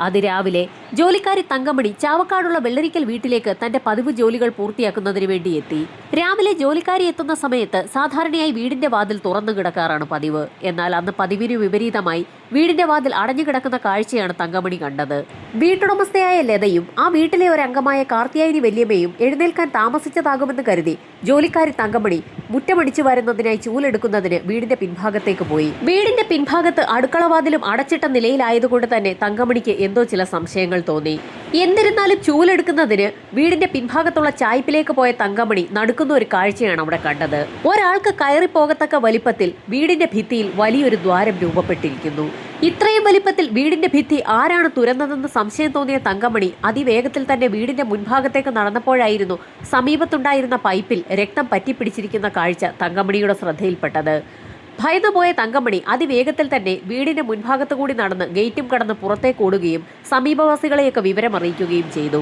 അതിരാവിലെ ജോലിക്കാരി തങ്കമണി ചാവക്കാടുള്ള വെള്ളരിക്കൽ വീട്ടിലേക്ക് തന്റെ പതിവ് ജോലികൾ പൂർത്തിയാക്കുന്നതിന് വേണ്ടി എത്തി. രാവിലെ ജോലിക്കാരി എത്തുന്ന സമയത്ത് സാധാരണയായി വീടിന്റെ വാതിൽ തുറന്നു കിടക്കാറാണ് പതിവ്. എന്നാൽ അന്ന് പതിവിന് വിപരീതമായി വീടിന്റെ വാതിൽ അടഞ്ഞു കിടക്കുന്ന കാഴ്ചയാണ് തങ്കമണി കണ്ടത്. വീട്ടുടമസ്ഥയായ ലതയും ആ വീട്ടിലെ ഒരു അംഗമായ വല്യമ്മയും എഴുന്നേൽക്കാൻ താമസിച്ചതാകുമെന്ന് കരുതി ജോലിക്കാരി തങ്കമണി മുറ്റമടിച്ചു വരുന്നതിനായി ചൂലെടുക്കുന്നതിന് വീടിന്റെ പിൻഭാഗത്തേക്ക് പോയി. വീടിന്റെ പിൻഭാഗത്ത് അടുക്കളവാതിലും അടച്ചിട്ട നിലയിലായതുകൊണ്ട് തന്നെ തങ്കമണിക്ക് എന്തോ ചില സംശയങ്ങൾ തോന്നി. എന്നിരുന്നാലും ചൂലെടുക്കുന്നതിന് വീടിന്റെ പിൻഭാഗത്തുള്ള ചായ്പിലേക്ക് പോയ തങ്കമണി നടക്കുന്ന ഒരു കാഴ്ചയാണ് അവിടെ കണ്ടത്. ഒരാൾക്ക് കയറിപ്പോകത്തക്ക വലിപ്പത്തിൽ വീടിന്റെ ഭിത്തിയിൽ വലിയൊരു ദ്വാരം രൂപപ്പെട്ടിരിക്കുന്നു. ഇത്രയും വലിപ്പത്തിൽ വീടിന്റെ ഭിത്തി ആരാണ് തുരന്നതെന്ന് സംശയം തോന്നിയ തങ്കമണി അതിവേഗത്തിൽ തന്നെ വീടിന്റെ മുൻഭാഗത്തേക്ക് നടന്നപ്പോഴായിരുന്നു സമീപത്തുണ്ടായിരുന്ന പൈപ്പിൽ രക്തം പറ്റിപ്പിടിച്ചിരിക്കുന്ന കാഴ്ച തങ്കമണിയുടെ ശ്രദ്ധയിൽപ്പെട്ടത്. ഭയന്നുപോയ തങ്കമണി അതിവേഗത്തിൽ തന്നെ വീടിന്റെ മുൻഭാഗത്തു കൂടി നടന്ന് ഗേറ്റും കടന്ന് പുറത്തേക്ക് ഓടുകയും സമീപവാസികളെയൊക്കെ വിവരമറിയിക്കുകയും ചെയ്തു.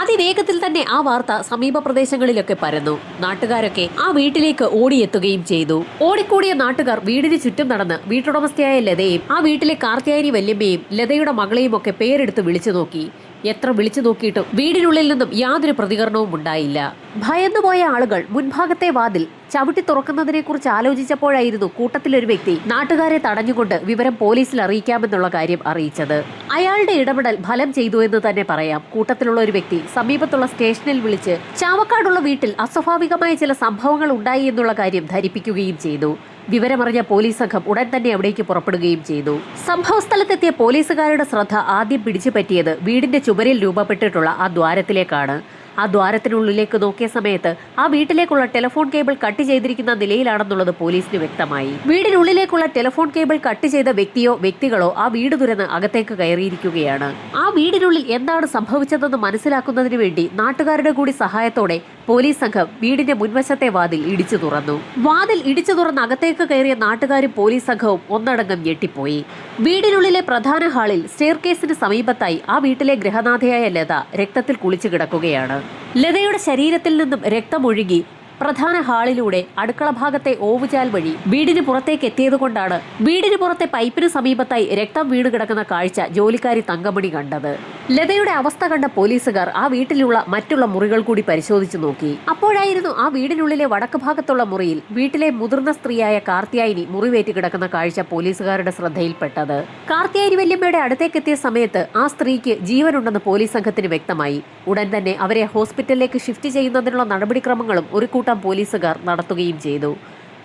അതിവേഗത്തിൽ തന്നെ ആ വാർത്ത സമീപ പ്രദേശങ്ങളിലൊക്കെ പരന്നു. നാട്ടുകാരൊക്കെ ആ വീട്ടിലേക്ക് ഓടിയെത്തുകയും ചെയ്തു. ഓടിക്കൂടിയ നാട്ടുകാർ വീടിന് ചുറ്റും നടന്ന് വീട്ടുടമസ്ഥയായ ലതയും ആ വീട്ടിലെ കാർത്തിയായനി വല്യമ്മയും ലതയുടെ മകളെയും ഒക്കെ പേരെടുത്ത് വിളിച്ചു നോക്കി. എത്ര വിളിച്ചു നോക്കിയിട്ടും വീടിനുള്ളിൽ നിന്നും യാതൊരു പ്രതികരണവും ഉണ്ടായില്ല. ഭയന്നുപോയ ആളുകൾ മുൻഭാഗത്തെ വാതിൽ ചവിട്ടി തുറക്കുന്നതിനെ കുറിച്ച് ആലോചിച്ചപ്പോഴായിരുന്നു കൂട്ടത്തിലൊരു വ്യക്തി നാട്ടുകാരെ തടഞ്ഞുകൊണ്ട് വിവരം പോലീസിൽ അറിയിക്കാമെന്നുള്ള കാര്യം അറിയിച്ചത്. അയാളുടെ ഇടപെടൽ ഫലം ചെയ്തു എന്ന് തന്നെ പറയാം. കൂട്ടത്തിലുള്ള ഒരു വ്യക്തി സമീപത്തുള്ള സ്റ്റേഷനിൽ വിളിച്ച് ചാവക്കാടുള്ള വീട്ടിൽ അസ്വാഭാവികമായ ചില സംഭവങ്ങൾ ഉണ്ടായി എന്നുള്ള കാര്യം ധരിപ്പിക്കുകയും ചെയ്തു. വിവരമറിഞ്ഞ പോലീസ് സംഘം ഉടൻ തന്നെ അവിടേക്ക് പുറപ്പെടുകയും ചെയ്തു. സംഭവസ്ഥലത്തെത്തിയ പോലീസുകാരുടെ ശ്രദ്ധ ആദ്യം പിടിച്ചു പറ്റിയത് വീടിന്റെ ചുമരിൽ രൂപപ്പെട്ടിട്ടുള്ള ആ ദ്വാരത്തിലേക്കാണ്. ആ ദ്വാരത്തിനുള്ളിലേക്ക് നോക്കിയ സമയത്ത് ആ വീട്ടിലേക്കുള്ള ടെലിഫോൺ കേബിൾ കട്ട് ചെയ്തിരിക്കുന്ന നിലയിലാണെന്നുള്ളത് പോലീസിന് വ്യക്തമായി. വീടിനുള്ളിലേക്കുള്ള ടെലിഫോൺ കേബിൾ കട്ട് ചെയ്ത വ്യക്തിയോ വ്യക്തികളോ ആ വീട് തുറന്ന് അകത്തേക്ക് കയറിയിരിക്കുകയാണ്. ആ വീടിനുള്ളിൽ എന്താണ് സംഭവിച്ചതെന്ന് മനസ്സിലാക്കുന്നതിന് വേണ്ടി നാട്ടുകാരുടെ കൂടി സഹായത്തോടെ പോലീസ് സംഘം വീടിന്റെ മുൻവശത്തെ വാതിൽ ഇടിച്ചു തുറന്നു. വാതിൽ ഇടിച്ചു തുറന്ന് അകത്തേക്ക് കയറിയ നാട്ടുകാരും പോലീസ് സംഘവും ഒന്നടങ്കം ഞെട്ടിപ്പോയി. വീടിനുള്ളിലെ പ്രധാന ഹാളിൽ സ്റ്റെയർ കേസിന് സമീപത്തായി ആ വീട്ടിലെ ഗൃഹനാഥയായ ലത രക്തത്തിൽ കുളിച്ചു കിടക്കുകയാണ്. ലതയുടെ ശരീരത്തിൽ നിന്നും രക്തമൊഴുകി പ്രധാന ഹാളിലൂടെ അടുക്കള ഭാഗത്തെ ഓവുചാൽ വഴി വീടിന് പുറത്തേക്ക് എത്തിയതുകൊണ്ടാണ് വീടിന് പുറത്തെ പൈപ്പിന് സമീപത്തായി രക്തം വീട് കിടക്കുന്ന കാഴ്ച ജോലിക്കാരി തങ്കമണി കണ്ടത്. ലതയുടെ അവസ്ഥ കണ്ട പോലീസുകാർ ആ വീട്ടിലുള്ള മറ്റുള്ള മുറികൾ കൂടി പരിശോധിച്ചു നോക്കി. അപ്പോഴായിരുന്നു ആ വീടിനുള്ളിലെ വടക്ക് ഭാഗത്തുള്ള മുറിയിൽ വീട്ടിലെ മുതിർന്ന സ്ത്രീയായ കാർത്തിയായിനി മുറിവേറ്റ് കിടക്കുന്ന കാഴ്ച പോലീസുകാരുടെ ശ്രദ്ധയിൽപ്പെട്ടത്. കാർത്തിയായിനി വല്യമ്മയുടെ അടുത്തേക്ക് എത്തിയ സമയത്ത് ആ സ്ത്രീക്ക് ജീവനുണ്ടെന്ന് പോലീസ് സംഘത്തിന് വ്യക്തമായി. ഉടൻ തന്നെ അവരെ ഹോസ്പിറ്റലിലേക്ക് ഷിഫ്റ്റ് ചെയ്യുന്നതിനുള്ള നടപടിക്രമങ്ങളും ഒരു കൂട്ടം പോലീസുകാർ നടത്തുകയും ചെയ്തു.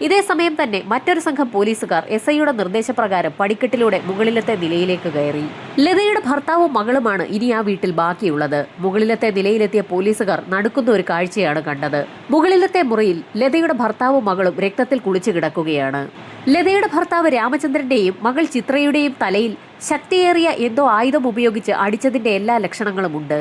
ഇതേ സമയം തന്നെ മറ്റൊരു സംഘം പോലീസുകാർ എസ് ഐയുടെ നിർദ്ദേശപ്രകാരം പടിക്കെട്ടിലൂടെ മുകളിലത്തെ നിലയിലേക്ക് കയറി. ലതയുടെ ഭർത്താവും മകളുമാണ് ഇനി ആ വീട്ടിൽ ബാക്കിയുള്ളത്. മുകളിലത്തെ നിലയിലെത്തിയ പോലീസുകാർ നടക്കുന്ന ഒരു കാഴ്ചയാണ് കണ്ടത്. മുകളിലത്തെ മുറിയിൽ ലതയുടെ ഭർത്താവും മകളും രക്തത്തിൽ കുളിച്ചു കിടക്കുകയാണ്. ലതയുടെ ഭർത്താവ് രാമചന്ദ്രന്റെയും മകൾ ചിത്രയുടെയും തലയിൽ ശക്തിയേറിയ എന്തോ ആയുധം ഉപയോഗിച്ച് അടിച്ചതിന്റെ എല്ലാ ലക്ഷണങ്ങളുമുണ്ട്.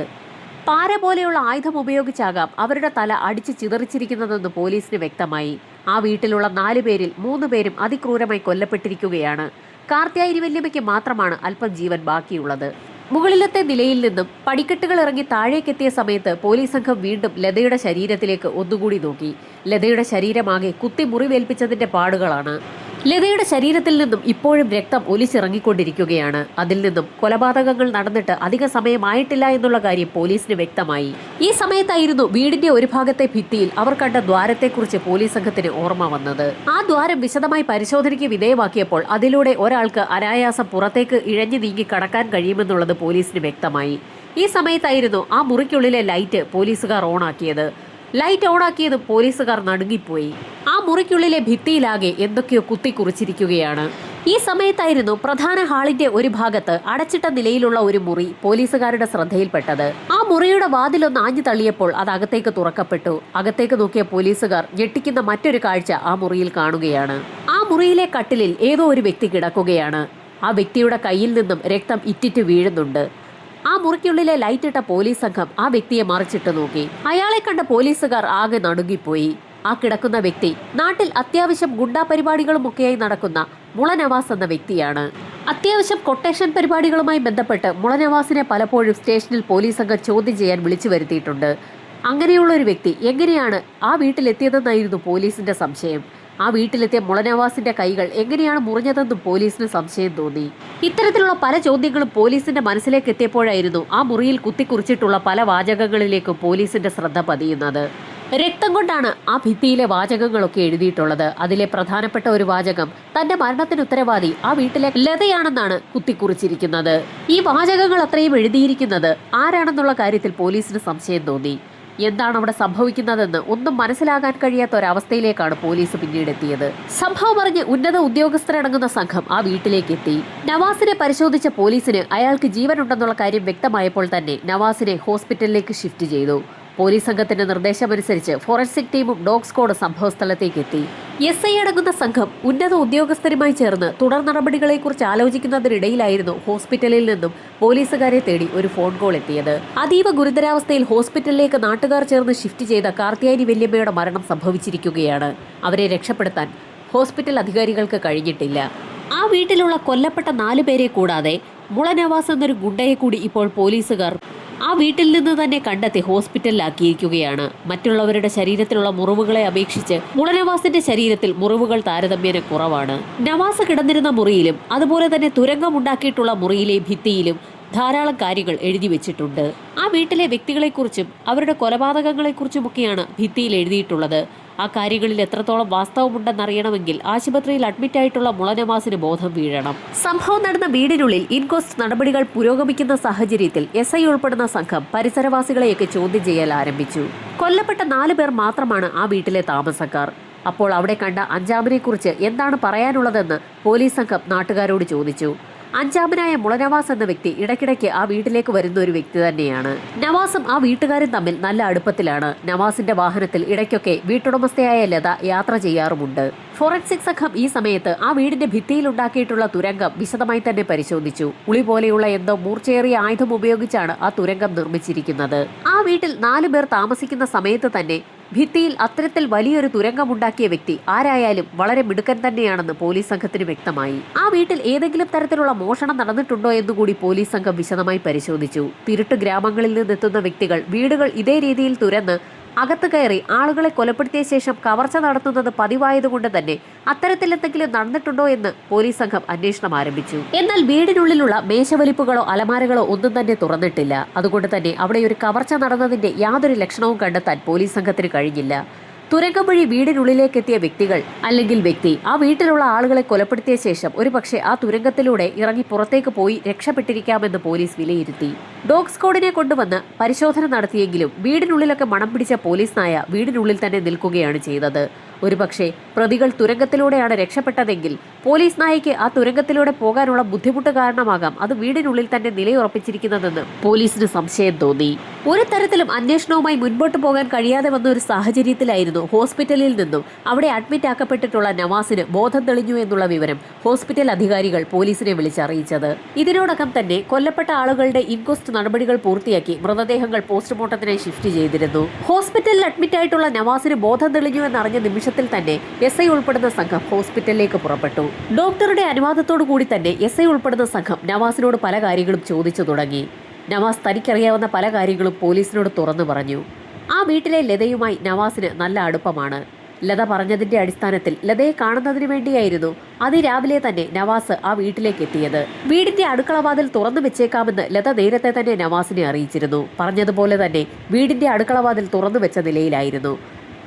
പാര പോലെയുള്ള ആയുധം ഉപയോഗിച്ചാകാം അവരുടെ തല അടിച്ച് ചിതറിച്ചിരിക്കുന്നതെന്ന് പോലീസിന് വ്യക്തമായി. ആ വീട്ടിലുള്ള നാലു പേരിൽ മൂന്ന് പേരും അതിക്രൂരമായി കൊല്ലപ്പെട്ടിരിക്കുകയാണ്. കാർത്തിയായി വല്യമ്മയ്ക്ക് മാത്രമാണ് അല്പം ജീവൻ ബാക്കിയുള്ളത്. മുകളിലത്തെ നിലയിൽ നിന്നും പടിക്കെട്ടുകൾ ഇറങ്ങി താഴേക്കെത്തിയ സമയത്ത് പോലീസ് സംഘം വീണ്ടും ലതയുടെ ശരീരത്തിലേക്ക് ഒന്നുകൂടി നോക്കി. ലതയുടെ ശരീരമാകെ കുത്തി മുറിവേൽപ്പിച്ചതിന്റെ പാടുകളാണ്. ലതയുടെ ശരീരത്തിൽ നിന്നും ഇപ്പോഴും രക്തം ഒലിച്ചിറങ്ങിക്കൊണ്ടിരിക്കുകയാണ്. അതിൽ നിന്നും കൊലപാതകങ്ങൾ നടന്നിട്ട് അധിക സമയമായിട്ടില്ല എന്നുള്ള കാര്യം പോലീസിന് വ്യക്തമായി. ഈ സമയത്തായിരുന്നു വീടിന്റെ ഒരു ഭാഗത്തെ ഭിത്തിയിൽ അവർ കണ്ട ദ്വാരത്തെക്കുറിച്ച് പോലീസ് സംഘത്തിന് ഓർമ്മ വന്നത്. ആ ദ്വാരം വിശദമായി പരിശോധനയ്ക്ക് വിധേയമാക്കിയപ്പോൾ അതിലൂടെ ഒരാൾക്ക് അനായാസം പുറത്തേക്ക് ഇഴഞ്ഞു നീങ്ങി കടക്കാൻ കഴിയുമെന്നുള്ളത് പോലീസിന് വ്യക്തമായി. ഈ സമയത്തായിരുന്നു ആ മുറിക്കുള്ളിലെ ലൈറ്റ് പോലീസുകാർ ഓണാക്കിയത്. ലൈറ്റ് ഓണാക്കിയതും പോലീസുകാർ നടുങ്ങിപ്പോയി. ആ മുറിക്കുള്ളിലെ ഭിത്തിയിലാകെ എന്തൊക്കെയോ കുത്തിക്കുറിച്ചിരിക്കുകയാണ്. ഈ സമയത്തായിരുന്നു പ്രധാന ഹാളിന്റെ ഒരു ഭാഗത്ത് അടച്ചിട്ട നിലയിലുള്ള ഒരു മുറി പോലീസുകാരുടെ ശ്രദ്ധയിൽപ്പെട്ടത്. ആ മുറിയുടെ വാതിലൊന്ന് ആഞ്ഞു തള്ളിയപ്പോൾ അത് അകത്തേക്ക് തുറക്കപ്പെട്ടു. അകത്തേക്ക് നോക്കിയ പോലീസുകാർ ഞെട്ടിക്കുന്ന മറ്റൊരു കാഴ്ച ആ മുറിയിൽ കാണുകയാണ്. ആ മുറിയിലെ കട്ടിലിൽ ഏതോ ഒരു വ്യക്തി കിടക്കുകയാണ്. ആ വ്യക്തിയുടെ കയ്യിൽ നിന്നും രക്തം ഇറ്റിറ്റ് വീഴുന്നുണ്ട്. മുറിക്കുള്ളിലെ ലൈറ്റിട്ട പോലീസ് സംഘം ആ വ്യക്തിയെ മറിച്ചിട്ട് നോക്കി. അയാളെ കണ്ട പോലീസുകാർ ആകെ നടുങ്ങിപ്പോയി. ആ കിടക്കുന്ന വ്യക്തി നാട്ടിൽ അത്യാവശ്യം ഗുണ്ടാ പരിപാടികളും ഒക്കെയായി നടക്കുന്ന മുളനവാസ് എന്ന വ്യക്തിയാണ്. അത്യാവശ്യം കൊട്ടേഷൻ പരിപാടികളുമായി ബന്ധപ്പെട്ട് മുളനവാസിനെ പലപ്പോഴും സ്റ്റേഷനിൽ പോലീസ് സംഘം ചോദ്യം ചെയ്യാൻ വിളിച്ചു വരുത്തിയിട്ടുണ്ട്. അങ്ങനെയുള്ള ഒരു വ്യക്തി എങ്ങനെയാണ് ആ വീട്ടിലെത്തിയതെന്നായിരുന്നു പോലീസിന്റെ സംശയം. ആ വീട്ടിലെത്തിയ മുളനവാസിന്റെ കൈകൾ എങ്ങനെയാണ് മുറിഞ്ഞതെന്നും പോലീസിന് സംശയം തോന്നി. ഇത്തരത്തിലുള്ള പല ചോദ്യങ്ങളും പോലീസിന്റെ മനസ്സിലേക്ക് എത്തിയപ്പോഴായിരുന്നു ആ മുറിയിൽ കുത്തിക്കുറിച്ചിട്ടുള്ള പല വാചകങ്ങളിലേക്കും പോലീസിന്റെ ശ്രദ്ധ പതിയുന്നത്. രക്തം കൊണ്ടാണ് ആ ഭിത്തിയിലെ വാചകങ്ങളൊക്കെ എഴുതിയിട്ടുള്ളത്. അതിലെ പ്രധാനപ്പെട്ട ഒരു വാചകം തന്റെ മരണത്തിന് ഉത്തരവാദി ആ വീട്ടിലെ ലതയാണെന്നാണ് കുത്തിക്കുറിച്ചിരിക്കുന്നത്. ഈ വാചകങ്ങൾ അത്രയും എഴുതിയിരിക്കുന്നത് ആരാണെന്നുള്ള കാര്യത്തിൽ പോലീസിന് സംശയം തോന്നി. എന്താണ് അവിടെ സംഭവിക്കുന്നതെന്ന് ഒന്നും മനസ്സിലാകാൻ കഴിയാത്ത ഒരവസ്ഥയിലേക്കാണ് പോലീസ് പിന്നീട് എത്തിയത് സംഭവം അറിഞ്ഞ് ഉന്നത ഉദ്യോഗസ്ഥരടങ്ങുന്ന സംഘം ആ വീട്ടിലേക്ക് എത്തി നവാസിനെ പരിശോധിച്ച പോലീസിന് അയാൾക്ക് ജീവനുണ്ടെന്നുള്ള കാര്യം വ്യക്തമായപ്പോൾ തന്നെ നവാസിനെ ഹോസ്പിറ്റലിലേക്ക് ഷിഫ്റ്റ് ചെയ്തു. പോലീസ് സംഘത്തിന്റെ നിർദ്ദേശമനുസരിച്ച് ഫോറൻസിക് ടീമും ഡോഗ് സ്ക്വാഡ് സംഭവസ്ഥലത്തേക്ക് എത്തി എസ് ഐ അടങ്ങുന്ന സംഘം ഉന്നത ഉദ്യോഗസ്ഥരുമായി ചേർന്ന് തുടർ നടപടികളെക്കുറിച്ച് ആലോചിക്കുന്നതിനിടയിലായിരുന്നു ഹോസ്പിറ്റലിൽ നിന്നും പോലീസുകാരെ തേടി ഒരു ഫോൺ കോൾ എത്തിയത്. അതീവ ഗുരുതരാവസ്ഥയിൽ ഹോസ്പിറ്റലിലേക്ക് നാട്ടുകാർ ചേർന്ന് ഷിഫ്റ്റ് ചെയ്ത കാർത്തിയാനി വല്യമ്മയുടെ മരണം സംഭവിച്ചിരിക്കുകയാണ്. അവരെ രക്ഷപ്പെടുത്താൻ ഹോസ്പിറ്റൽ അധികാരികൾക്ക് കഴിഞ്ഞിട്ടില്ല. ആ വീട്ടിലുള്ള കൊല്ലപ്പെട്ട നാലു പേരെ കൂടാതെ മുളനവാസ് എന്നൊരു ഗുണ്ടയെ കൂടി ഇപ്പോൾ പോലീസുകാർ ആ വീട്ടിൽ നിന്ന് തന്നെ കണ്ടെത്തി ഹോസ്പിറ്റലിലാക്കിയിരിക്കുകയാണ്. മറ്റുള്ളവരുടെ ശരീരത്തിലുള്ള മുറിവുകളെ അപേക്ഷിച്ച് മുളനവാസിന്റെ ശരീരത്തിൽ മുറിവുകൾ താരതമ്യേന കുറവാണ്. നവാസ് കിടന്നിരുന്ന മുറിയിലും അതുപോലെ തന്നെ തുരങ്കമുണ്ടാക്കിയിട്ടുള്ള മുറിയിലെ ഭിത്തിയിലും ധാരാളം കാര്യങ്ങൾ എഴുതി വെച്ചിട്ടുണ്ട്. ആ വീട്ടിലെ വ്യക്തികളെക്കുറിച്ചും അവരുടെ കൊലപാതകങ്ങളെക്കുറിച്ചുമൊക്കെയാണ് ഭിത്തിയിൽ എഴുതിയിട്ടുള്ളത്. ആ കാര്യങ്ങളിൽ എത്രത്തോളം വാസ്തവമുണ്ടെന്നറിയണമെങ്കിൽ ആശുപത്രിയിൽ അഡ്മിറ്റായിട്ടുള്ള മുളനവാസിന് ബോധം വീഴണം. സംഭവം നടന്ന വീടിനുള്ളിൽ ഇൻക്വസ്റ്റ് നടപടികൾ പുരോഗമിക്കുന്ന സാഹചര്യത്തിൽ എസ് ഐ ഉൾപ്പെടുന്ന സംഘം പരിസരവാസികളെയൊക്കെ ചോദ്യം ചെയ്യൽ ആരംഭിച്ചു. കൊല്ലപ്പെട്ട നാല് പേർ മാത്രമാണ് ആ വീട്ടിലെ താമസക്കാർ. അപ്പോൾ അവിടെ കണ്ട അഞ്ചാമനെക്കുറിച്ച് എന്താണ് പറയാനുള്ളതെന്ന് പോലീസ് സംഘം നാട്ടുകാരോട് ചോദിച്ചു. അഞ്ചാമനായ മുളനവാസ് എന്ന വ്യക്തി ഇടയ്ക്കിടയ്ക്ക് ആ വീട്ടിലേക്ക് വരുന്ന ഒരു വ്യക്തി തന്നെയാണ്. നവാസും ആ വീട്ടുകാരും തമ്മിൽ നല്ല അടുപ്പത്തിലാണ്. നവാസിന്റെ വാഹനത്തിൽ ഇടയ്ക്കൊക്കെ വീട്ടുടമസ്ഥയായ ലത യാത്ര ചെയ്യാറുമുണ്ട്. ഫോറൻസിക് സംഘം ഈ സമയത്ത് ആ വീടിന്റെ ഭിത്തിയിൽ ഉണ്ടാക്കിയിട്ടുള്ള തുരങ്കം വിശദമായി തന്നെ പരിശോധിച്ചു. ഉളി പോലെയുള്ള എന്തോ മൂർച്ചയേറിയ ആയുധം ഉപയോഗിച്ചാണ് ആ തുരങ്കം നിർമ്മിച്ചിരിക്കുന്നത്. ആ വീട്ടിൽ നാലു പേർ താമസിക്കുന്ന സമയത്ത് തന്നെ ഭിത്തിയിൽ അത്തരത്തിൽ വലിയൊരു തുരങ്കമുണ്ടാക്കിയ വ്യക്തി ആരായാലും വളരെ മിടുക്കൻ തന്നെയാണെന്ന് പോലീസ് സംഘത്തിന് വ്യക്തമായി. ആ വീട്ടിൽ ഏതെങ്കിലും തരത്തിലുള്ള മോഷണം നടന്നിട്ടുണ്ടോ എന്ന് കൂടി പോലീസ് സംഘം വിശദമായി പരിശോധിച്ചു. തിരുട്ട് ഗ്രാമങ്ങളിൽ നിന്നെത്തുന്ന വ്യക്തികൾ വീടുകൾ ഇതേ രീതിയിൽ തുരന്ന് അകത്ത് കയറി ആളുകളെ കൊലപ്പെടുത്തിയ ശേഷം കവർച്ച നടത്തുന്നത് പതിവായതുകൊണ്ട് തന്നെ അത്തരത്തിൽ എന്തെങ്കിലും നടന്നിട്ടുണ്ടോ എന്ന് പോലീസ് സംഘം അന്വേഷണം ആരംഭിച്ചു. എന്നാൽ വീടിനുള്ളിലുള്ള മേശവലിപ്പുകളോ അലമാരകളോ ഒന്നും തന്നെ തുറന്നിട്ടില്ല. അതുകൊണ്ട് തന്നെ അവിടെ ഒരു കവർച്ച നടന്നതിന്റെ യാതൊരു ലക്ഷണവും കണ്ടെത്താൻ പോലീസ് സംഘത്തിന് കഴിഞ്ഞില്ല. തുരങ്കം വഴി വീടിനുള്ളിലേക്ക് എത്തിയ വ്യക്തികൾ അല്ലെങ്കിൽ വ്യക്തി ആ വീട്ടിലുള്ള ആളുകളെ കൊലപ്പെടുത്തിയ ശേഷം ഒരുപക്ഷെ ആ തുരങ്കത്തിലൂടെ ഇറങ്ങി പുറത്തേക്ക് പോയി രക്ഷപ്പെട്ടിരിക്കാമെന്ന് പോലീസ് വിലയിരുത്തി. ഡോഗ് സ്ക്വാഡിനെ കൊണ്ടുവന്ന് പരിശോധന നടത്തിയെങ്കിലും വീടിനുള്ളിലൊക്കെ മണം പിടിച്ച പോലീസ് നായ വീടിനുള്ളിൽ തന്നെ നിൽക്കുകയാണ് ചെയ്തത്. ഒരുപക്ഷെ പ്രതികൾ തുരങ്കത്തിലൂടെയാണ് രക്ഷപ്പെട്ടതെങ്കിൽ പോലീസ് നായയ്ക്ക് ആ തുരങ്കത്തിലൂടെ പോകാനുള്ള ബുദ്ധിമുട്ട് കാരണമാകാം അത് വീടിനുള്ളിൽ തന്നെ നിലയുറപ്പിച്ചിരിക്കുന്നതെന്ന് പോലീസിന് സംശയം തോന്നി. ഒരു തരത്തിലും അന്വേഷണവുമായി മുൻപോട്ട് പോകാൻ കഴിയാതെ വന്ന ഒരു സാഹചര്യത്തിലായിരുന്നു ഹോസ്പിറ്റലിൽ നിന്നും അവിടെ അഡ്മിറ്റ് ആക്കപ്പെട്ടിട്ടുള്ള നവാസിന് ബോധം തെളിഞ്ഞു എന്നുള്ള വിവരം ഹോസ്പിറ്റൽ അധികാരികൾ പോലീസിനെ വിളിച്ചറിയിച്ചത്. ഇതിനോടകം തന്നെ കൊല്ലപ്പെട്ട ആളുകളുടെ ഇൻക്വസ്റ്റ് നടപടികൾ പൂർത്തിയാക്കി മൃതദേഹങ്ങൾ പോസ്റ്റ്മോർട്ടത്തിനായി ഷിഫ്റ്റ് ചെയ്തിരുന്നു. ഹോസ്പിറ്റലിൽ അഡ്മിറ്റ് ആയിട്ടുള്ള നവാസിന് ബോധം തെളിഞ്ഞു എന്നറിഞ്ഞ നിമിഷത്തിൽ തന്നെ എസ് ഐ ഉൾപ്പെടുന്ന സംഘം ഹോസ്പിറ്റലിലേക്ക് പുറപ്പെട്ടു. ഡോക്ടറുടെ അനുവാദത്തോടു കൂടി തന്നെ എസ് ഐ ഉൾപ്പെടുന്ന സംഘം നവാസിനോട് പല കാര്യങ്ങളും ചോദിച്ചു തുടങ്ങി. നവാസ് തനിക്കറിയാവുന്ന പല കാര്യങ്ങളും പോലീസിനോട് തുറന്നു പറഞ്ഞു. ആ വീട്ടിലെ ലതയുമായി നവാസിന് നല്ല അടുപ്പമാണ്. ലത പറഞ്ഞതിന്റെ അടിസ്ഥാനത്തിൽ ലതയെ കാണുന്നതിന് വേണ്ടിയായിരുന്നു അതിരാവിലെ തന്നെ നവാസ് ആ വീട്ടിലേക്ക് എത്തിയത്. വീടിന്റെ അടുക്കളവാതിൽ തുറന്നു വെച്ചേക്കാമെന്ന് ലത നേരത്തെ തന്നെ നവാസിനെ അറിയിച്ചിരുന്നു. പറഞ്ഞതുപോലെ തന്നെ വീടിന്റെ അടുക്കളവാതിൽ തുറന്നു വെച്ച നിലയിലായിരുന്നു.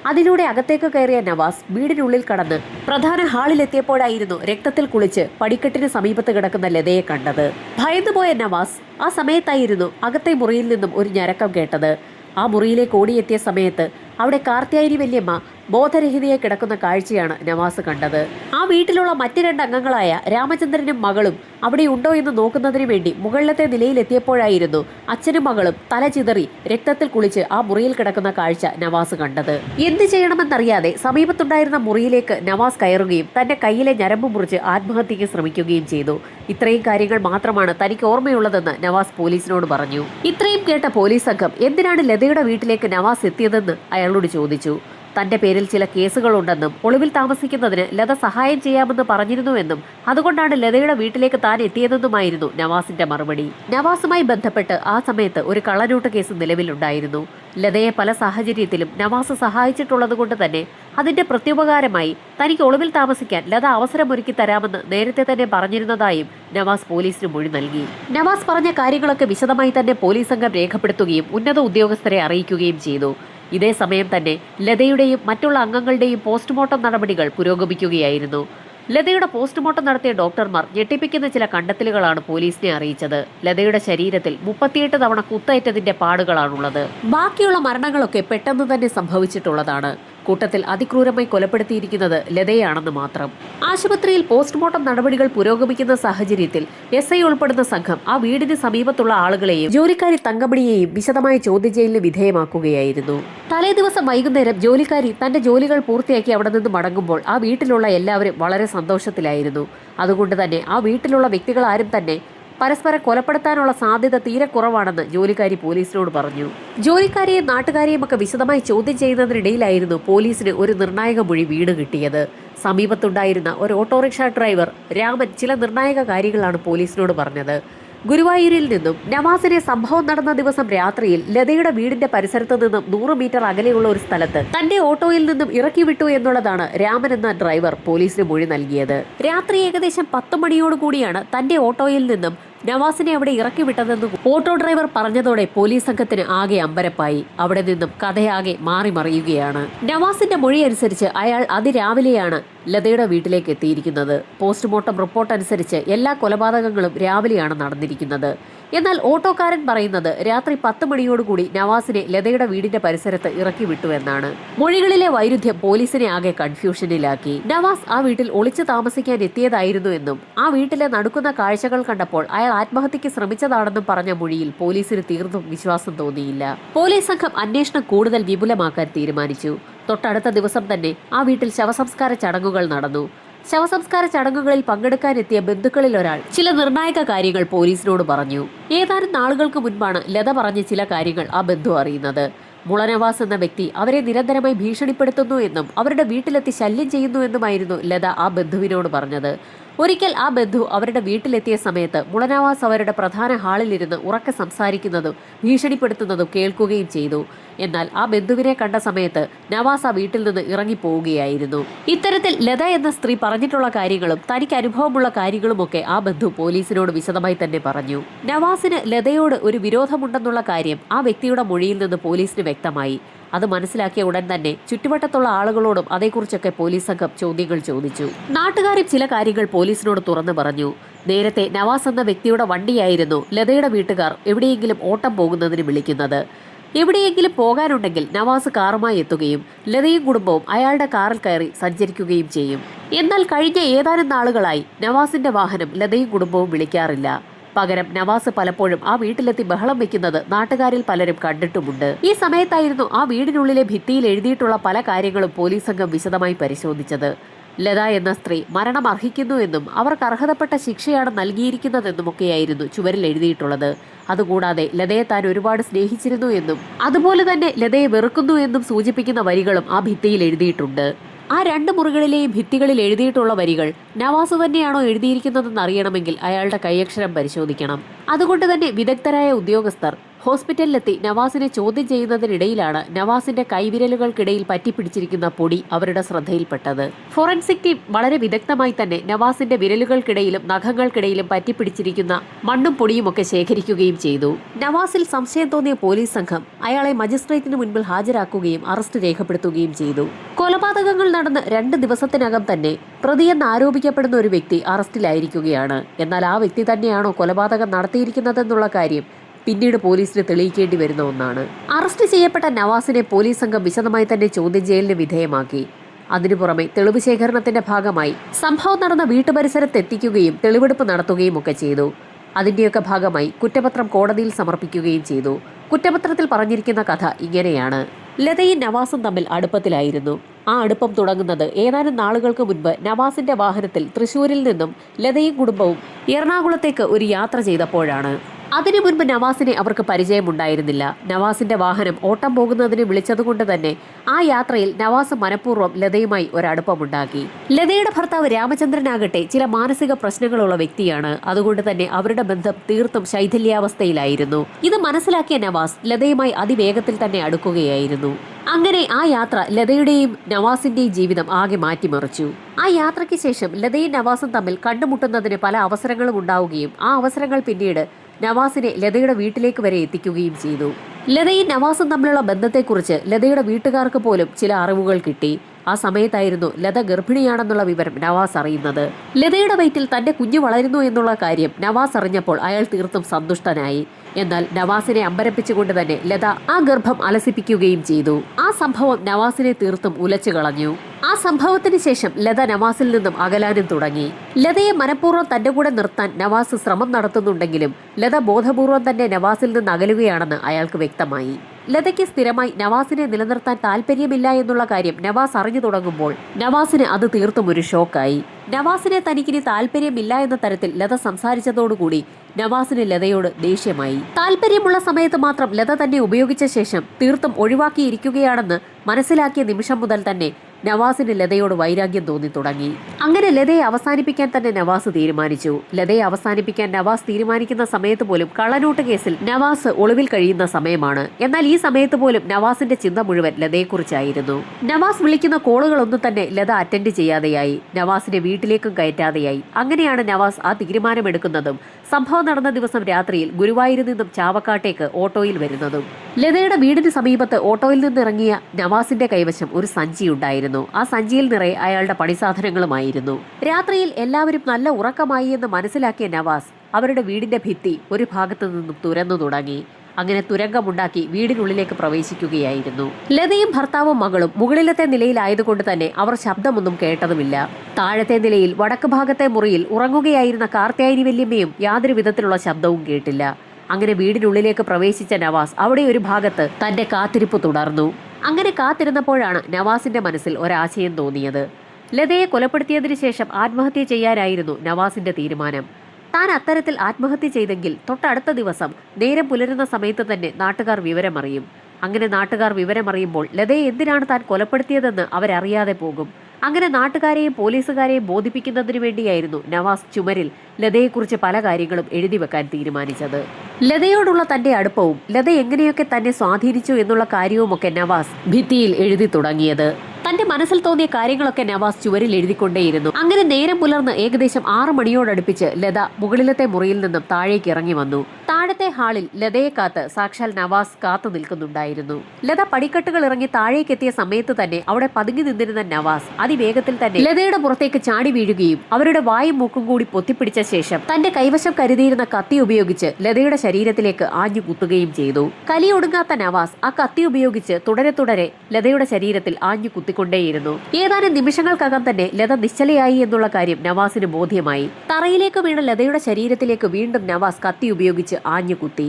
അതിലൂടെ അകത്തേക്ക് കയറിയ നവാസ് വീടിനുള്ളിൽ കടന്ന് പ്രധാന ഹാളിലെത്തിയപ്പോഴായിരുന്നു രക്തത്തിൽ കുളിച്ച് പടിക്കെട്ടിന് സമീപത്ത് കിടക്കുന്ന ലതയെ കണ്ടത്. ഭയന്നുപോയ നവാസ് ആ സമയത്തായിരുന്നു അകത്തെ മുറിയിൽ നിന്നും ഒരു ഞരക്കം കേട്ടത്. ആ മുറിയിലേക്ക് ഓടിയെത്തിയ സമയത്ത് അവിടെ കാർത്തിയായിരി വല്യമ്മ ബോധരഹിതയായി കിടക്കുന്ന കാഴ്ചയാണ് നവാസ് കണ്ടത്. ആ വീട്ടിലുള്ള മറ്റ് രണ്ട് അംഗങ്ങളായ രാമചന്ദ്രനും മകളും അവിടെ ഉണ്ടോ എന്ന് നോക്കുന്നതിന് വേണ്ടി മുകളിലത്തെ നിലയിലെത്തിയപ്പോഴായിരുന്നു അച്ഛനും മകളും തല ചിതറി രക്തത്തിൽ കുളിച്ച് ആ മുറിയിൽ കിടക്കുന്ന കാഴ്ച നവാസ് കണ്ടത്. എന്ത് ചെയ്യണമെന്നറിയാതെ സമീപത്തുണ്ടായിരുന്ന മുറിയിലേക്ക് നവാസ് കയറുകയും തന്റെ കയ്യിലെ ഞരമ്പ് മുറിച്ച് ആത്മഹത്യയ്ക്ക് ശ്രമിക്കുകയും ചെയ്തു. ഇത്രയും കാര്യങ്ങൾ മാത്രമാണ് തനിക്ക് ഓർമ്മയുള്ളതെന്ന് നവാസ് പോലീസിനോട് പറഞ്ഞു. ഇത്രയും കേട്ട പോലീസ് സംഘം എന്തിനാണ് ലതയുടെ വീട്ടിലേക്ക് നവാസ് എത്തിയതെന്ന് അയാളോട് ചോദിച്ചു. തന്റെ പേരിൽ ചില കേസുകളുണ്ടെന്നും ഒളിവിൽ താമസിക്കുന്നതിന് ലത സഹായം ചെയ്യാമെന്ന് പറഞ്ഞിരുന്നുവെന്നും അതുകൊണ്ടാണ് ലതയുടെ വീട്ടിലേക്ക് താൻ എത്തിയതെന്നുമായിരുന്നു നവാസിന്റെ മറുപടി. നവാസുമായി ബന്ധപ്പെട്ട് ആ സമയത്ത് ഒരു കള്ളനോട്ട് കേസ് നിലവിലുണ്ടായിരുന്നു. ലതയെ പല സാഹചര്യത്തിലും നവാസ് സഹായിച്ചിട്ടുള്ളത് കൊണ്ട് തന്നെ അതിന്റെ പ്രത്യുപകാരമായി തനിക്ക് ഒളിവിൽ താമസിക്കാൻ ലത അവസരമൊരുക്കി തരാമെന്ന് നേരത്തെ തന്നെ പറഞ്ഞിരുന്നതായും നവാസ് പോലീസിന് മൊഴി നൽകി. നവാസ് പറഞ്ഞ കാര്യങ്ങളൊക്കെ വിശദമായി തന്നെ പോലീസ് സംഘം രേഖപ്പെടുത്തുകയും ഉന്നത ഉദ്യോഗസ്ഥരെ അറിയിക്കുകയും ചെയ്തു. ഇതേ സമയം തന്നെ ലതയുടെയും മറ്റുള്ള അംഗങ്ങളുടെയും പോസ്റ്റ്മോർട്ടം നടപടികൾ പുരോഗമിക്കുകയായിരുന്നു. ലതയുടെ പോസ്റ്റ്മോർട്ടം നടത്തിയ ഡോക്ടർമാർ ഞെട്ടിപ്പിക്കുന്ന ചില കണ്ടെത്തലുകളാണ് പോലീസിനെ അറിയിച്ചത്. ലതയുടെ ശരീരത്തിൽ മുപ്പത്തിയെട്ട് തവണ കുത്തേറ്റതിന്റെ പാടുകളാണുള്ളത്. ബാക്കിയുള്ള മരണങ്ങളൊക്കെ പെട്ടെന്ന് തന്നെ സംഭവിച്ചിട്ടുള്ളതാണ്. കൂട്ടത്തിൽ അതിക്രൂരമായി കൊലപ്പെടുത്തിയിരിക്കുന്നത് ലതയാണെന്ന് മാത്രം. ആശുപത്രിയിൽ പോസ്റ്റ്മോർട്ടം നടപടികൾ പുരോഗമിക്കുന്ന സാഹചര്യത്തിൽ എസ് ഐ ഉൾപ്പെടുന്ന സംഘം ആ വീടിന് സമീപത്തുള്ള ആളുകളെയും ജോലിക്കാരി തങ്കമണിയെയും വിശദമായ ചോദ്യചെയ്യലിന് വിധേയമാക്കുകയായിരുന്നു. തലേദിവസം വൈകുന്നേരം ജോലിക്കാരി തന്റെ ജോലികൾ പൂർത്തിയാക്കി അവിടെ നിന്ന് മടങ്ങുമ്പോൾ ആ വീട്ടിലുള്ള എല്ലാവരും വളരെ സന്തോഷത്തിലായിരുന്നു. അതുകൊണ്ട് തന്നെ ആ വീട്ടിലുള്ള വ്യക്തികൾ ആരും തന്നെ പരസ്പരം കൊലപ്പെടുത്താനുള്ള സാധ്യത തീരെ കുറവാണെന്ന് ജോലിക്കാരി പോലീസിനോട് പറഞ്ഞു. ജോലിക്കാരെയും നാട്ടുകാരെയും ഒക്കെ വിശദമായി ചോദ്യം ചെയ്യുന്നതിനിടയിലായിരുന്നു പോലീസിന് ഒരു നിർണായക മൊഴി വീട് കിട്ടിയത്. സമീപത്തുണ്ടായിരുന്ന ഒരു ഓട്ടോറിക്ഷ ഡ്രൈവർ രാമൻ ചില നിർണായക കാര്യങ്ങളാണ് പോലീസിനോട് പറഞ്ഞത്. ഗുരുവായൂരിൽ നിന്നും നവാസിനെ സംഭവം നടന്ന ദിവസം രാത്രിയിൽ ലതയുടെ വീടിന്റെ പരിസരത്ത് നിന്നും നൂറ് മീറ്റർ അകലെയുള്ള ഒരു സ്ഥലത്ത് തന്റെ ഓട്ടോയിൽ നിന്നും ഇറക്കി വിട്ടു എന്നുള്ളതാണ് രാമൻ എന്ന ഡ്രൈവർ പോലീസിന് മൊഴി നൽകിയത്. രാത്രി ഏകദേശം പത്ത് മണിയോടുകൂടിയാണ് തന്റെ ഓട്ടോയിൽ നിന്നും നവാസിനെ അവിടെ ഇറക്കി വിട്ടതെന്ന് ഓട്ടോ ഡ്രൈവർ പറഞ്ഞതോടെ പോലീസ് സംഘത്തിന് ആകെ അമ്പരപ്പായി. അവിടെ നിന്നും കഥയാകെ മാറി മറിയുകയാണ്. നവാസിന്റെ മൊഴി അനുസരിച്ച് അയാൾ അതിരാവിലെയാണ് ലതയുടെ വീട്ടിലേക്ക് എത്തിയിരിക്കുന്നത്. പോസ്റ്റ്മോർട്ടം റിപ്പോർട്ട് അനുസരിച്ച് എല്ലാ കൊലപാതകങ്ങളും രാവിലെയാണ് നടന്നിരിക്കുന്നത്. എന്നാൽ ഓട്ടോക്കാരൻ പറയുന്നത് രാത്രി പത്ത് മണിയോടുകൂടി നവാസിനെ ലതയുടെ വീടിന്റെ പരിസരത്ത് ഇറക്കി വിട്ടുവെന്നാണ് മൊഴികളിലെ വൈരുദ്ധ്യം പോലീസിനെ ആകെ കൺഫ്യൂഷനിലാക്കി. നവാസ് ആ വീട്ടിൽ ഒളിച്ചു താമസിക്കാൻ എത്തിയതായിരുന്നു എന്നും ആ വീട്ടിലെ നടക്കുന്ന കാഴ്ചകൾ കണ്ടപ്പോൾ അയാൾ ആത്മഹത്യക്ക് ശ്രമിച്ചതാണെന്നും പറഞ്ഞ മൊഴിയിൽ പോലീസിന് തീർത്തും വിശ്വാസം തോന്നിയില്ല. പോലീസ് സംഘം അന്വേഷണം കൂടുതൽ വിപുലമാക്കാൻ തീരുമാനിച്ചു. തൊട്ടടുത്ത ദിവസം തന്നെ ആ വീട്ടിൽ ശവസംസ്കാര ചടങ്ങുകൾ നടന്നു. ശവസംസ്കാര ചടങ്ങുകളിൽ പങ്കെടുക്കാനെത്തിയ ബന്ധുക്കളിൽ ഒരാൾ. ചില നിർണായക കാര്യങ്ങൾ പോലീസിനോട് പറഞ്ഞു. ഏതാനും നാളുകൾക്ക് മുൻപാണ് ലത പറഞ്ഞ ചില കാര്യങ്ങൾ ആ ബന്ധു അറിയുന്നത്. മുളനവാസ് എന്ന വ്യക്തി അവരെ നിരന്തരമായി ഭീഷണിപ്പെടുത്തുന്നു എന്നും അവരുടെ വീട്ടിലെത്തി ശല്യം ചെയ്യുന്നു എന്നുമായിരുന്നു ലത ആ ബന്ധുവിനോട് പറഞ്ഞത്. ഒരിക്കൽ ആ ബന്ധു അവരുടെ വീട്ടിലെത്തിയ സമയത്ത് മുളനവാസ് അവരുടെ പ്രധാന ഹാളിലിരുന്ന് ഉറക്കെ സംസാരിക്കുന്നതും ഭീഷണിപ്പെടുത്തുന്നതും കേൾക്കുകയും ചെയ്തു. എന്നാൽ ആ ബന്ധുവിനെ കണ്ട സമയത്ത് നവാസ് ആ വീട്ടിൽ നിന്ന് ഇറങ്ങിപ്പോവുകയായിരുന്നു. ഇത്തരത്തിൽ ലത എന്ന സ്ത്രീ പറഞ്ഞിട്ടുള്ള കാര്യങ്ങളും തനിക്ക് അനുഭവമുള്ള കാര്യങ്ങളുമൊക്കെ ആ ബന്ധു പോലീസിനോട് വിശദമായി തന്നെ പറഞ്ഞു. നവാസിന് ലതയോട് ഒരു വിരോധമുണ്ടെന്നുള്ള കാര്യം ആ വ്യക്തിയുടെ മൊഴിയിൽ നിന്ന് പോലീസിന് വ്യക്തമായി. അത് മനസ്സിലാക്കിയ ഉടൻ തന്നെ ചുറ്റുവട്ടത്തുള്ള ആളുകളോടും അതേക്കുറിച്ചൊക്കെ പോലീസ് സംഘം ചോദ്യങ്ങൾ ചോദിച്ചു. നാട്ടുകാരും ചില കാര്യങ്ങൾ പോലീസിനോട് തുറന്നു പറഞ്ഞു. നേരത്തെ നവാസ് എന്ന വ്യക്തിയുടെ വണ്ടിയായിരുന്നു ലതയുടെ വീട്ടുകാർ എവിടെയെങ്കിലും ഓട്ടം പോകുന്നതിന് വിളിക്കുന്നത്. എവിടെയെങ്കിലും പോകാനുണ്ടെങ്കിൽ നവാസ് കാറുമായി എത്തുകയും ലതയും കുടുംബവും അയാളുടെ കാറിൽ കയറി സഞ്ചരിക്കുകയും ചെയ്യും. എന്നാൽ കഴിഞ്ഞ ഏതാനും നാളുകളായി നവാസിന്റെ വാഹനം ലതയും കുടുംബവും വിളിക്കാറില്ല. പകരം നവാസ് പലപ്പോഴും ആ വീട്ടിലെത്തി ബഹളം വെക്കുന്നത് നാട്ടുകാരിൽ പലരും കണ്ടിട്ടുമുണ്ട്. ഈ സമയത്തായിരുന്നു ആ വീടിനുള്ളിലെ ഭിത്തിയിൽ എഴുതിയിട്ടുള്ള പല കാര്യങ്ങളും പോലീസ് സംഘം വിശദമായി പരിശോധിച്ചത്. ലത എന്ന സ്ത്രീ മരണം അർഹിക്കുന്നു എന്നും അവർക്ക് അർഹതപ്പെട്ട ശിക്ഷയാണ് നൽകിയിരിക്കുന്നതെന്നുമൊക്കെയായിരുന്നു ചുവരിൽ എഴുതിയിട്ടുള്ളത്. അതുകൂടാതെ ലതയെ താൻ ഒരുപാട് സ്നേഹിച്ചിരുന്നു എന്നും അതുപോലെ തന്നെ ലതയെ വെറുക്കുന്നു എന്നും സൂചിപ്പിക്കുന്ന വരികളും ആ ഭിത്തിയിൽ എഴുതിയിട്ടുണ്ട്. ആ രണ്ട് മുറികളിലെയും ഭിത്തികളിൽ എഴുതിയിട്ടുള്ള വരികൾ നവാസ് തന്നെയാണോ എഴുതിയിരിക്കുന്നതെന്ന് അറിയണമെങ്കിൽ അയാളുടെ കൈയക്ഷരം പരിശോധിക്കണം. അതുകൊണ്ട് തന്നെ വിദഗ്ധരായ ഉദ്യോഗസ്ഥർ ഹോസ്പിറ്റലിലെത്തി നവാസിനെ ചോദ്യം ചെയ്യുന്നതിനിടയിലാണ് നവാസിന്റെ കൈവിരലുകൾക്കിടയിൽ പറ്റിപ്പിടിച്ചിരിക്കുന്ന പൊടി അവരുടെ ശ്രദ്ധയിൽപ്പെട്ടത്. ഫോറൻസിക് ടീം വളരെ വിദഗ്ധമായി തന്നെ നവാസിന്റെ വിരലുകൾക്കിടയിലും നഖങ്ങൾക്കിടയിലും പറ്റിപ്പിടിച്ചിരിക്കുന്ന മണ്ണും പൊടിയുമൊക്കെ ശേഖരിക്കുകയും ചെയ്തു. നവാസിൽ സംശയം തോന്നിയ പോലീസ് സംഘം അയാളെ മജിസ്ട്രേറ്റിന് മുൻപിൽ ഹാജരാക്കുകയും അറസ്റ്റ് രേഖപ്പെടുത്തുകയും ചെയ്തു. കൊലപാതകങ്ങൾ നടന്ന് രണ്ട് ദിവസത്തിനകം തന്നെ പ്രതിയെന്ന് ആരോപിക്കപ്പെടുന്ന ഒരു വ്യക്തി അറസ്റ്റിലായിരിക്കുകയാണ്. എന്നാൽ ആ വ്യക്തി തന്നെയാണോ കൊലപാതകം നടത്തിയിരിക്കുന്നതെന്നുള്ള കാര്യം പിന്നീട് പോലീസിന് തെളിയിക്കേണ്ടി വരുന്ന ഒന്നാണ്. അറസ്റ്റ് ചെയ്യപ്പെട്ട നവാസിനെ പോലീസ് സംഘം വിശദമായി തന്നെ ചോദ്യം ചെയ്യലിന് വിധേയമാക്കി. അതിനു പുറമെ തെളിവ് ശേഖരണത്തിന്റെ ഭാഗമായി സംഭവം നടന്ന വീട്ടുപരിസരത്തെത്തിക്കുകയും തെളിവെടുപ്പ് നടത്തുകയും ഒക്കെ ചെയ്തു. അതിന്റെയൊക്കെ ഭാഗമായി കുറ്റപത്രം കോടതിയിൽ സമർപ്പിക്കുകയും ചെയ്തു. കുറ്റപത്രത്തിൽ പറഞ്ഞിരിക്കുന്ന കഥ ഇങ്ങനെയാണ്. ലതയും നവാസും തമ്മിൽ അടുപ്പത്തിലായിരുന്നു. ആ അടുപ്പം തുടങ്ങുന്നത് ഏതാനും നാളുകൾക്ക് മുൻപ് നവാസിന്റെ വാഹനത്തിൽ തൃശൂരിൽ നിന്നും ലതയും കുടുംബവും എറണാകുളത്തേക്ക് ഒരു യാത്ര ചെയ്തപ്പോഴാണ്. അതിനു മുൻപ് നവാസിനെ അവർക്ക് പരിചയമുണ്ടായിരുന്നില്ല. നവാസിന്റെ വാഹനം ഓട്ടം പോകുന്നതിന് വിളിച്ചതുകൊണ്ട് തന്നെ ആ യാത്രയിൽ നവാസ് മനഃപൂർവം ലതയുമായി ഒരടുപ്പമുണ്ടാക്കി. ലതയുടെ ഭർത്താവ് രാമചന്ദ്രനാകട്ടെ ചില മാനസിക പ്രശ്നങ്ങളുള്ള വ്യക്തിയാണ്. അതുകൊണ്ട് തന്നെ അവരുടെ ബന്ധം തീർത്തും ശൈഥല്യാവസ്ഥയിലായിരുന്നു. ഇത് മനസ്സിലാക്കിയ നവാസ് ലതയുമായി അതിവേഗത്തിൽ തന്നെ അടുക്കുകയായിരുന്നു. അങ്ങനെ ആ യാത്ര ലതയുടെയും നവാസിന്റെയും ജീവിതം ആകെ മാറ്റിമറിച്ചു. ആ യാത്രയ്ക്ക് ശേഷം ലതയും നവാസും തമ്മിൽ കണ്ടുമുട്ടുന്നതിന് പല അവസരങ്ങളും ഉണ്ടാവുകയും ആ അവസരങ്ങൾ പിന്നീട് നവാസിനെ ലതയുടെ വീട്ടിലേക്ക് വരെ എത്തിക്കുകയും ചെയ്തു. ലതയും നവാസും തമ്മിലുള്ള ബന്ധത്തെക്കുറിച്ച് ലതയുടെ വീട്ടുകാർക്ക് പോലും ചില അറിവുകൾ കിട്ടി. ആ സമയത്തായിരുന്നു ലത ഗർഭിണിയാണെന്നുള്ള വിവരം നവാസ് അറിയുന്നത്. ലതയുടെ വയറ്റിൽ തന്റെ കുഞ്ഞു വളരുന്നു എന്നുള്ള കാര്യം നവാസ് അറിഞ്ഞപ്പോൾ അയാൾ തീർത്തും സന്തുഷ്ടനായി. എന്നാൽ നവാസിനെ അമ്പരപ്പിച്ചുകൊണ്ട് തന്നെ ലത ആ ഗർഭം അലസിപ്പിക്കുകയും ചെയ്തു. ആ സംഭവം നവാസിനെ തീർത്തും ഉലച്ചു കളഞ്ഞു. ആ സംഭവത്തിന് ശേഷം ലത നവാസിൽ നിന്നും അകലാനും തുടങ്ങി. ലതയെ മനഃപൂർവം തന്റെ കൂടെ നിർത്താൻ നവാസ് ശ്രമം നടത്തുന്നുണ്ടെങ്കിലും ലത ബോധപൂർവം തന്നെ നവാസിൽ നിന്ന് അകലുകയാണെന്ന് അയാൾക്ക് വ്യക്തമായി. ലതയ്ക്ക് സ്ഥിരമായി നവാസിനെ നിലനിർത്താൻ താല്പര്യമില്ല എന്നുള്ള കാര്യം നവാസ് അറിഞ്ഞു തുടങ്ങുമ്പോൾ നവാസിന് അത് തീർത്തും ഒരു ഷോക്കായി. നവാസിനെ തനിക്കിനി താല്പര്യമില്ല എന്ന തരത്തിൽ ലത സംസാരിച്ചതോടുകൂടി നവാസിന് ലതയോട് ദേഷ്യമായി. താല്പര്യമുള്ള സമയത്ത് മാത്രം ലത തന്നെ ഉപയോഗിച്ച ശേഷം തീർത്തും ഒഴിവാക്കിയിരിക്കുകയാണെന്ന് മനസ്സിലാക്കിയ നിമിഷം മുതൽ തന്നെ നവാസിന് ലതയോട് വൈരാഗ്യം തോന്നി തുടങ്ങി. അങ്ങനെ ലതയെ അവസാനിപ്പിക്കാൻ തന്നെ നവാസ് തീരുമാനിച്ചു. ലതയെ അവസാനിപ്പിക്കാൻ നവാസ് തീരുമാനിക്കുന്ന സമയത്ത് പോലും കള്ളനോട്ട് കേസിൽ നവാസ് ഒളിവിൽ കഴിയുന്ന സമയമാണ്. എന്നാൽ ഈ സമയത്ത് പോലും നവാസിന്റെ ചിന്ത മുഴുവൻ ലതയെക്കുറിച്ചായിരുന്നു. നവാസ് വിളിക്കുന്ന കോളുകളൊന്നും തന്നെ ലത അറ്റൻഡ് ചെയ്യാതെയായി. നവാസിനെ വീട്ടിലേക്കും കയറ്റാതെയായി. അങ്ങനെയാണ് നവാസ് ആ തീരുമാനമെടുക്കുന്നതും സംഭവം നടന്ന ദിവസം രാത്രിയിൽ ഗുരുവായൂരിൽ നിന്നും ചാവക്കാട്ടേക്ക് ഓട്ടോയിൽ വരുന്നതും. ലതയുടെ വീടിന് സമീപത്ത് ഓട്ടോയിൽ നിന്നിറങ്ങിയ നവാസിന്റെ കൈവശം ഒരു സഞ്ചി ഉണ്ടായിരുന്നു. ആ സഞ്ചിയിൽ നിറയെ അയാളുടെ പണിസാധനങ്ങളുമായിരുന്നു. രാത്രിയിൽ എല്ലാവരും നല്ല ഉറക്കമായി എന്ന് മനസ്സിലാക്കിയ നവാസ് അവരുടെ വീടിന്റെ ഭിത്തി ഒരു ഭാഗത്തു നിന്നും തുരന്നു തുടങ്ങി. അങ്ങനെ തുരങ്കമുണ്ടാക്കി വീടിനുള്ളിലേക്ക് പ്രവേശിക്കുകയായിരുന്നു. ലതയും ഭർത്താവും മകളും മുകളിലത്തെ നിലയിലായതുകൊണ്ട് തന്നെ അവർ ശബ്ദമൊന്നും കേട്ടതുമില്ല. താഴത്തെ നിലയിൽ വടക്ക് ഭാഗത്തെ മുറിയിൽ ഉറങ്ങുകയായിരുന്ന കാർത്തിയായനി വല്യമ്മയും യാതൊരു വിധത്തിലുള്ള ശബ്ദവും കേട്ടില്ല. അങ്ങനെ വീടിനുള്ളിലേക്ക് പ്രവേശിച്ച നവാസ് അവിടെ ഒരു ഭാഗത്ത് തന്റെ കാത്തിരിപ്പ് തുടർന്നു. അങ്ങനെ കാത്തിരുന്നപ്പോഴാണ് നവാസിന്റെ മനസ്സിൽ ഒരാശയം തോന്നിയത്. ലതയെ കൊലപ്പെടുത്തിയതിനു ശേഷം ആത്മഹത്യ ചെയ്യാനായിരുന്നു നവാസിന്റെ തീരുമാനം. താൻ അത്തരത്തിൽ ആത്മഹത്യ ചെയ്തെങ്കിൽ തൊട്ടടുത്ത ദിവസം നേരം പുലരുന്ന സമയത്ത് തന്നെ നാട്ടുകാർ വിവരമറിയും. അങ്ങനെ നാട്ടുകാർ വിവരമറിയുമ്പോൾ ലതയെ എന്തിനാണ് താൻ കൊലപ്പെടുത്തിയതെന്ന് അവരറിയാതെ പോകും. അങ്ങനെ നാട്ടുകാരെയും പോലീസുകാരെയും ബോധിപ്പിക്കുന്നതിനു വേണ്ടിയായിരുന്നു നവാസ് ചുമരിൽ ലതയെക്കുറിച്ച് പല കാര്യങ്ങളും എഴുതി വെക്കാൻ തീരുമാനിച്ചത്. ലതയോടുള്ള തന്റെ അടുപ്പവും ലത എങ്ങനെയൊക്കെ തന്നെ സ്വാധീനിച്ചു എന്നുള്ള കാര്യവുമൊക്കെ നവാസ് ഭിത്തിയിൽ എഴുതി തുടങ്ങിയത്. തന്റെ മനസ്സിൽ തോന്നിയ കാര്യങ്ങളൊക്കെ നവാസ് ചുവരിൽ എഴുതിക്കൊണ്ടേയിരുന്നു. അങ്ങനെ നേരം പുലർന്ന് ഏകദേശം ആറ് മണിയോടടുപ്പിച്ച് ലത മുകളിലത്തെ മുറിയിൽ നിന്നും താഴേക്ക് ഇറങ്ങി വന്നു. താഴത്തെ ഹാളിൽ ലതയെ കാത്ത് സാക്ഷാൽ നവാസ് കാത്തു നിൽക്കുന്നുണ്ടായിരുന്നു. ലത പടിക്കെട്ടുകൾ ഇറങ്ങി താഴേക്ക് എത്തിയ സമയത്ത് തന്നെ അവിടെ പതുങ്ങി നിന്നിരുന്ന നവാസ് അതിവേഗത്തിൽ തന്നെ ലതയുടെ പുറത്തേക്ക് ചാടി വീഴുകയും അവരുടെ വായും മൂക്കും കൂടി പൊത്തിപ്പിടിച്ച ശേഷം തന്റെ കൈവശം കരുതിയിരുന്ന കത്തി ഉപയോഗിച്ച് ലതയുടെ ശരീരത്തിലേക്ക് ആഞ്ഞു കുത്തുകയും ചെയ്തു. കലിയൊടുങ്ങാത്ത നവാസ് ആ കത്തി ഉപയോഗിച്ച് തുടരെ തുടരെ ലതയുടെ ശരീരത്തിൽ ആഞ്ഞു കുത്തിക്കൊണ്ടേയിരുന്നു ഏതാനും നിമിഷങ്ങൾക്കകം തന്നെ ലത നിശ്ചലയായി എന്നുള്ള കാര്യം നവാസിന് ബോധ്യമായി. തറയിലേക്ക് വീണ ലതയുടെ ശരീരത്തിലേക്ക് വീണ്ടും നവാസ് കത്തി ഉപയോഗിച്ച് ആഞ്ഞു കുത്തി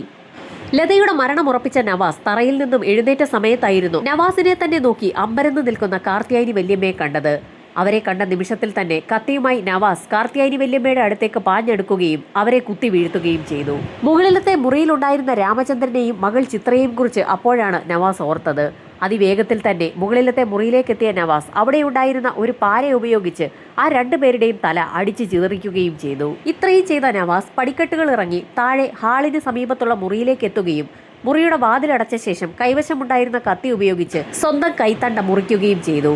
ലതയുടെ മരണം ഉറപ്പിച്ച നവാസ് തറയിൽ നിന്നും എഴുന്നേറ്റ സമയത്തായിരുന്നു നവാസിനെ തന്നെ നോക്കി അമ്പരന്ന് നിൽക്കുന്ന കാർത്തിയായനി വല്യമ്മയെ കണ്ടത്. അവരെ കണ്ട നിമിഷത്തിൽ തന്നെ കത്തിയുമായി നവാസ് കാർത്തിയായനി വല്യമ്മയുടെ അടുത്തേക്ക് പാഞ്ഞെടുക്കുകയും അവരെ കുത്തി വീഴ്ത്തുകയും ചെയ്തു. മുകളിലത്തെ മുറിയിലുണ്ടായിരുന്ന രാമചന്ദ്രനെയും മകൾ ചിത്രയെയും കുറിച്ച് അപ്പോഴാണ് നവാസ് ഓർത്തത്. അതിവേഗത്തിൽ തന്നെ മുകളിലത്തെ മുറിയിലേക്കെത്തിയ നവാസ് അവിടെയുണ്ടായിരുന്ന ഒരു പാര ഉപയോഗിച്ച് ആ രണ്ടുപേരുടെയും തല അടിച്ചു ചിതറിക്കുകയും ചെയ്തു. ഇത്രയും ചെയ്ത നവാസ് പടിക്കെട്ടുകൾ ഇറങ്ങി താഴെ ഹാളിന് സമീപത്തുള്ള മുറിയിലേക്ക് എത്തുകയും മുറിയുടെ വാതിലടച്ച ശേഷം കൈവശമുണ്ടായിരുന്ന കത്തി ഉപയോഗിച്ച് സ്വന്തം കൈത്തണ്ട മുറിക്കുകയും ചെയ്തു.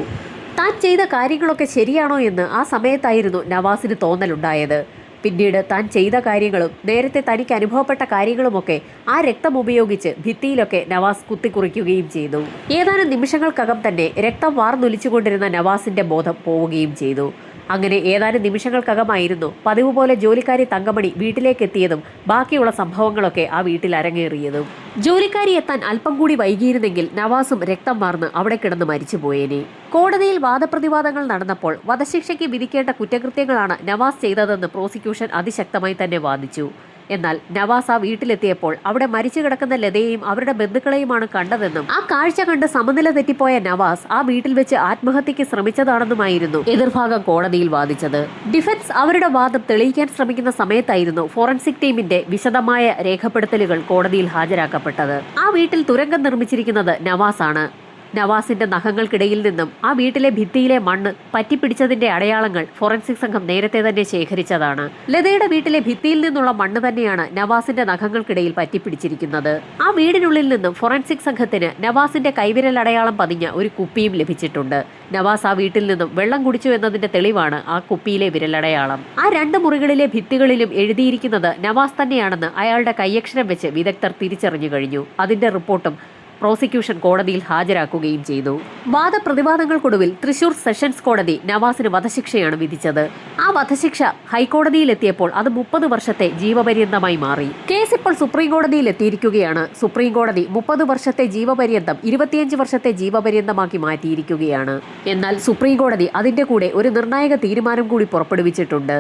താൻ ചെയ്ത കാര്യങ്ങളൊക്കെ ശരിയാണോ എന്ന് ആ സമയത്തായിരുന്നു നവാസിന് തോന്നലുണ്ടായത്. പിന്നീട് താൻ ചെയ്ത കാര്യങ്ങളും നേരത്തെ തനിക്ക് അനുഭവപ്പെട്ട കാര്യങ്ങളുമൊക്കെ ആ രക്തം ഉപയോഗിച്ച് ഭിത്തിയിലൊക്കെ നവാസ് കുത്തിക്കുറിക്കുകയും ചെയ്തു. ഏതാനും നിമിഷങ്ങൾക്കകം തന്നെ രക്തം വാർന്നൊലിച്ചുകൊണ്ടിരുന്ന നവാസിന്റെ ബോധം പോവുകയും ചെയ്തു. അങ്ങനെ ഏതാനും നിമിഷങ്ങൾക്കകമായിരുന്നു. പതിവ് പോലെ ജോലിക്കാരി തങ്കമണി വീട്ടിലേക്ക് എത്തിയതും ബാക്കിയുള്ള സംഭവങ്ങളൊക്കെ ആ വീട്ടിൽ അരങ്ങേറിയതും. ജോലിക്കാരി എത്താൻ അല്പം കൂടി വൈകിയിരുന്നെങ്കിൽ നവാസും രക്തം വാർന്ന് അവിടെ കിടന്ന് മരിച്ചുപോയേനെ. കോടതിയിൽ വാദപ്രതിവാദങ്ങൾ നടന്നപ്പോൾ വധശിക്ഷയ്ക്ക് വിധിക്കേണ്ട കുറ്റകൃത്യങ്ങളാണ് നവാസ് ചെയ്തതെന്ന് പ്രോസിക്യൂഷൻ അതിശക്തമായി തന്നെ വാദിച്ചു. എന്നാൽ നവാസ വീട്ടിലെത്തിയപ്പോൾ അവിടെ മരിച്ചു കിടക്കുന്ന ലതയെയും അവരുടെ ബന്ധുക്കളെയുമാണ് കണ്ടതെന്നും ആ കാഴ്ച കണ്ട് സമനില തെറ്റിപ്പോയ നവാസ് ആ വീട്ടിൽ വെച്ച് ആത്മഹത്യക്ക് ശ്രമിച്ചതാണെന്നുമായിരുന്നു എതിർഭാഗം കോടതിയിൽ വാദിച്ചത്. ഡിഫൻസ് അവരുടെ വാദം തെളിയിക്കാൻ ശ്രമിക്കുന്ന സമയത്തായിരുന്നു ഫോറൻസിക് ടീമിന്റെ വിശദമായ രേഖപ്പെടുത്തലുകൾ കോടതിയിൽ ഹാജരാക്കപ്പെട്ടത്. ആ വീട്ടിൽ തുരങ്കം നിർമ്മിച്ചിരിക്കുന്നത് നവാസാണ്. നവാസിന്റെ നഖങ്ങൾക്കിടയിൽ നിന്നും ആ വീട്ടിലെ ഭിത്തിയിലെ മണ്ണ് പറ്റിപ്പിടിച്ചതിന്റെ അടയാളങ്ങൾ ഫോറൻസിക് സംഘം നേരത്തെ തന്നെ ശേഖരിച്ചതാണ്. ലതയുടെ വീട്ടിലെ ഭിത്തിയിൽ നിന്നുള്ള മണ്ണ് തന്നെയാണ് നവാസിന്റെ നഖങ്ങൾക്കിടയിൽ പറ്റിപ്പിടിച്ചിരിക്കുന്നത്. ആ വീടിനുള്ളിൽ നിന്നും ഫോറൻസിക് സംഘത്തിന് നവാസിന്റെ കൈവിരൽ അടയാളം പതിഞ്ഞ ഒരു കുപ്പിയും ലഭിച്ചിട്ടുണ്ട്. നവാസ് ആ വീട്ടിൽ നിന്നും വെള്ളം കുടിച്ചു എന്നതിന്റെ തെളിവാണ് ആ കുപ്പിയിലെ വിരലടയാളം. ആ രണ്ട് മുറികളിലെ ഭിത്തികളിലും എഴുതിയിരിക്കുന്നത് നവാസ് തന്നെയാണെന്ന് അയാളുടെ കൈയക്ഷരം വെച്ച് വിദഗ്ധർ തിരിച്ചറിഞ്ഞു കഴിഞ്ഞു. അതിന്റെ റിപ്പോർട്ടും പ്രോസിക്യൂഷൻ കോടതിയിൽ ഹാജരാക്കുകയും ചെയ്തു. വാദപ്രതിവാദങ്ങൾക്കൊടുവിൽ തൃശൂർ സെഷൻസ് കോടതി നവാസിന് വധശിക്ഷയാണ് വിധിച്ചത്. ആ വധശിക്ഷ ഹൈക്കോടതിയിലെത്തിയപ്പോൾ അത് മുപ്പത് വർഷത്തെ ജീവപര്യന്തമായി മാറി. കേസ് ഇപ്പോൾ സുപ്രീം കോടതിയിൽ എത്തിയിരിക്കുകയാണ് സുപ്രീം കോടതി മുപ്പത് വർഷത്തെ ജീവപര്യന്തം ഇരുപത്തിയഞ്ച് വർഷത്തെ ജീവപര്യന്തമാക്കി മാറ്റിയിരിക്കുകയാണ്. എന്നാൽ സുപ്രീം കോടതി അതിന്റെ കൂടെ ഒരു നിർണായക തീരുമാനം കൂടി പുറപ്പെടുവിച്ചിട്ടുണ്ട്.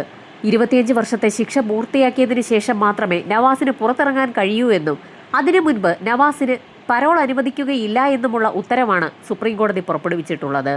ഇരുപത്തിയഞ്ച് വർഷത്തെ ശിക്ഷ പൂർത്തിയാക്കിയതിനു ശേഷം മാത്രമേ നവാസിന് പുറത്തിറങ്ങാൻ കഴിയൂ എന്നും അതിനു മുൻപ് നവാസിന് പരോൾ അനുവദിക്കുകയില്ല എന്നുമുള്ള ഉത്തരവാണ് സുപ്രീംകോടതി പുറപ്പെടുവിച്ചിട്ടുള്ളത്.